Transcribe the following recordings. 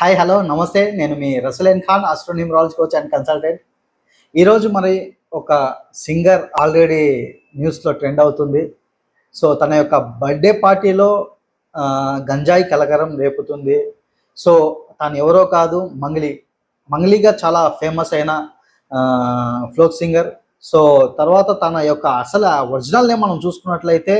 Hi hello నమస్తే. నేను మీ Rasalen Khan astronumerology coach and consultant ఈరోజు మరి ఒక సింగర్ ఆల్రెడీ న్యూస్లో ట్రెండ్ అవుతుంది. సో తన యొక్క బర్త్డే పార్టీలో గంజాయి కలకరం రేపుతుంది. సో తను ఎవరో కాదు మంగ్లీ మంగ్లీగా చాలా ఫేమస్ అయిన ఫ్లోక్ సింగర్ సో తర్వాత తన యొక్క అసలు ఒరిజినల్ నేమ్ మనం చూసుకున్నట్లయితే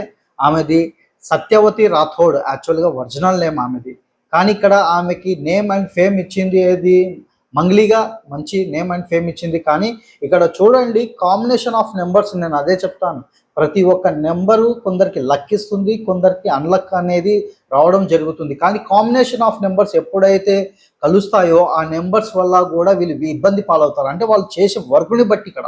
ఆమెది సత్యవతి రాథోడ్ యాక్చువల్గా ఒరిజినల్ నేమ్ ఆమెది. కానీ ఇక్కడ ఆమెకి నేమ్ అండ్ ఫేమ్ ఇచ్చింది ఏది? మంగ్లీగా మంచి నేమ్ అండ్ ఫేమ్ ఇచ్చింది. కానీ ఇక్కడ చూడండి కాంబినేషన్ ఆఫ్ నెంబర్స్ నేను అదే చెప్తాను. ప్రతి ఒక్క నెంబరు కొందరికి లక్ ఇస్తుంది కొందరికి అన్లక్ అనేది రావడం జరుగుతుంది. కానీ కాంబినేషన్ ఆఫ్ నెంబర్స్ ఎప్పుడైతే కలుస్తాయో ఆ నెంబర్స్ వల్ల కూడా వీళ్ళు ఇబ్బంది పాలవుతారు. అంటే వాళ్ళు చేసే వర్క్ని బట్టి ఇక్కడ.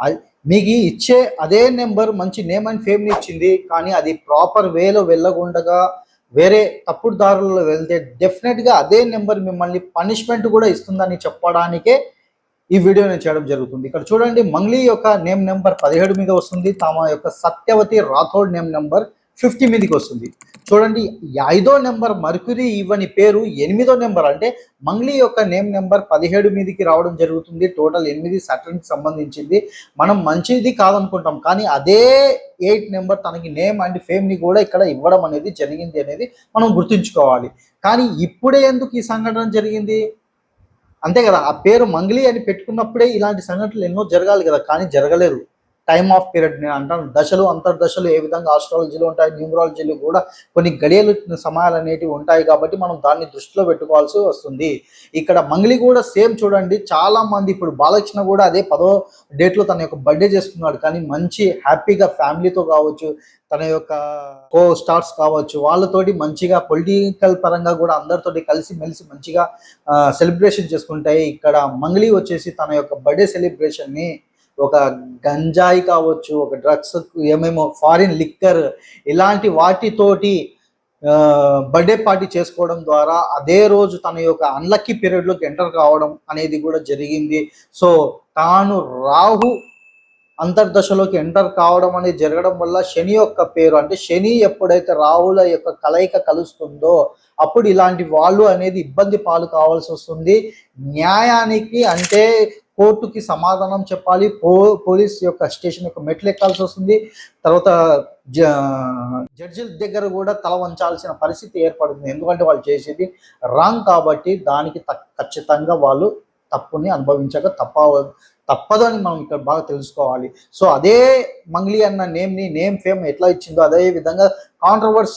అది- మీకు ఇచ్చే అదే నెంబర్ మంచి నేమ్ అండ్ ఫేమ్ని ఇచ్చింది కానీ అది ప్రాపర్ వేలో వెళ్ళకుండగా వేరే తప్పుడు దారులలో వెళ్తే డెఫినెట్గా అదే నెంబర్ మిమ్మల్ని పనిష్మెంట్ కూడా ఇస్తుందని చెప్పడానికే ఈ వీడియో నేను చేయడం జరుగుతుంది. ఇక్కడ చూడండి మంగ్లీ యొక్క నేమ్ నెంబర్ పదిహేడు మీద వస్తుంది తమ యొక్క Satyavathi Rathod name number fifty మీదకి వస్తుంది. చూడండి ఐదో నెంబర్ మర్క్యూరీ ఇవ్వని పేరు ఎనిమిదో నెంబర్ అంటే మంగ్లీ యొక్క నేమ్ నెంబర్ పదిహేడు మీదకి రావడం జరుగుతుంది టోటల్ ఎనిమిది సటన్కి సంబంధించింది. మనం మంచిది కాదనుకుంటాం కానీ అదే ఎయిట్ నెంబర్ తనకి నేమ్ అండ్ ఫేమ్ని కూడా ఇక్కడ ఇవ్వడం అనేది జరిగింది అనేది మనం గుర్తుంచుకోవాలి. కానీ ఇప్పుడే ఎందుకు ఈ సంఘటన జరిగింది? అంతే కదా ఆ పేరు మంగ్లీ అని పెట్టుకున్నప్పుడే ఇలాంటి సంఘటనలు ఎన్నో జరగాలి కదా కానీ జరగలేదు. టైమ్ ఆఫ్ పీరియడ్ నేను అంటాను. దశలు అంతర్దశలు ఏ విధంగా ఆస్ట్రాలజీలో ఉంటాయి న్యూమరాలజీలో కూడా కొన్ని గడియలు సమయాలు అనేటివి ఉంటాయి కాబట్టి మనం దాన్ని దృష్టిలో పెట్టుకోవాల్సి వస్తుంది. ఇక్కడ మంగ్లీ కూడా సేమ్ చూడండి. చాలా మంది ఇప్పుడు బాలకృష్ణ కూడా అదే పదో డేట్లో తన యొక్క బర్త్డే చేసుకున్నాడు. కానీ మంచి హ్యాపీగా ఫ్యామిలీతో కావచ్చు తన యొక్క కో స్టార్స్ కావచ్చు వాళ్ళతోటి మంచిగా పొలిటికల్ పరంగా కూడా అందరితోటి కలిసి మెలిసి మంచిగా సెలబ్రేషన్ చేసుకుంటాయి ఇక్కడ మంగళి వచ్చేసి తన యొక్క బర్త్డే సెలబ్రేషన్ని ఒక గంజాయి కావచ్చు ఒక డ్రగ్స్ ఏమేమో ఫారిన్ లిక్కర్ ఇలాంటి వాటితోటి బర్త్డే పార్టీ చేసుకోవడం ద్వారా అదే రోజు తన యొక్క అన్లక్కీ పీరియడ్లోకి ఎంటర్ కావడం అనేది కూడా జరిగింది. సో తాను రాహు అంతర్దశలోకి ఎంటర్ కావడం అనేది జరగడం వల్ల శని యొక్క పేరు అంటే శని ఎప్పుడైతే రాహుల యొక్క కలయిక కలుస్తుందో అప్పుడు ఇలాంటి వాళ్ళు అనేది ఇబ్బంది పాలు కావాల్సి వస్తుంది. న్యాయానికి అంటే కోర్టుకి సమాధానం చెప్పాలి. పో పోలీస్ యొక్క స్టేషన్ యొక్క మెట్లు ఎక్కాల్సి వస్తుంది. తర్వాత జ జడ్జిల దగ్గర కూడా తల వంచాల్సిన పరిస్థితి ఏర్పడుతుంది ఎందుకంటే వాళ్ళు చేసేది రాంగ్ కాబట్టి దానికి త- ఖచ్చితంగా వాళ్ళు తప్పుని అనుభవించక తప్ప తప్పదు అని మనం ఇక్కడ బాగా తెలుసుకోవాలి. సో అదే మంగ్లీ అన్న నేమ్ని నేమ్ ఫేమ్ ఎట్లా ఇచ్చిందో అదే విధంగా కాంట్రవర్సీ